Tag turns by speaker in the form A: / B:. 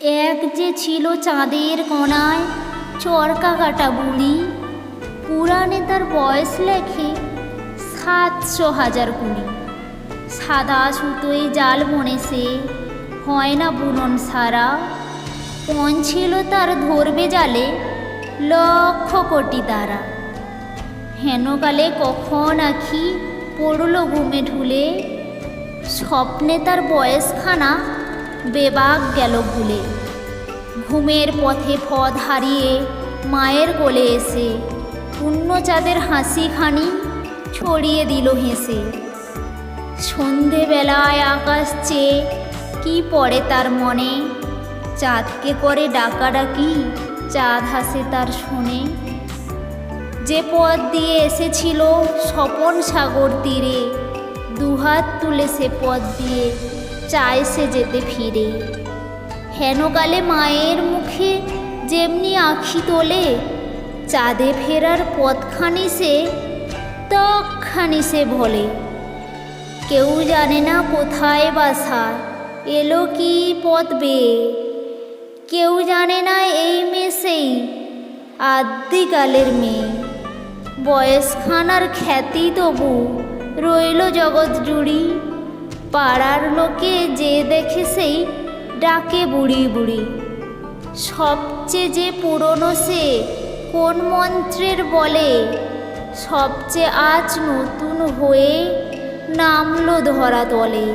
A: এক যে ছিল চাঁদের কোনায় চরকা কাটা বুড়ি পুরাণে তার বয়স লেখে সাতশো হাজার কুড়ি সাদা সুতোয় জাল বনে সে, হয় না বুনন সারা। পণ ছিল তার ধরবে জালে, লক্ষ কোটি তারা। হেনকালে কখন আখি পড়ল ঘুমে ঢুলে। স্বপ্নে তার বয়সখানা বেবাক গেল ভুলে। ঘুমের পথে পথ হারিয়ে মায়ের কোলে এসে পুণ্যচাঁদের হাসিখানি ছড়িয়ে দিল হেসে। সন্ধেবেলায় আকাশ চেয়ে কি পড়ে তার মনে? চাঁদকে করে ডাকাডাকি, চাঁদ হাসে তার শোনে। যে পথ দিয়ে এসেছিল স্বপন সাগর তীরে, দুহাত তুলে সে পথ দিয়ে চায় সে যেতে ফিরে। হেনকালে মায়ের মুখে যেমনি আখি তোলে, চাঁদে ফেরার পথখানি সে তখানি সে বলে। কেউ জানে না কোথায় বাসা, এলো কি পথ বেয়ে। কেউ জানে না এই মেসেই আদ্যিকালের মেয়ে। বয়সখানার খ্যাতি তবু রইল জগৎ জুড়ি। পাড়ার লোকে যে দেখে সেই ডাকে বুড়ি বুড়ি। সবচেয়ে যে পুরনো সে কোন মন্ত্রের বলে? সবচেয়ে আজ নতুন হয়ে নামলো ধরা তলে।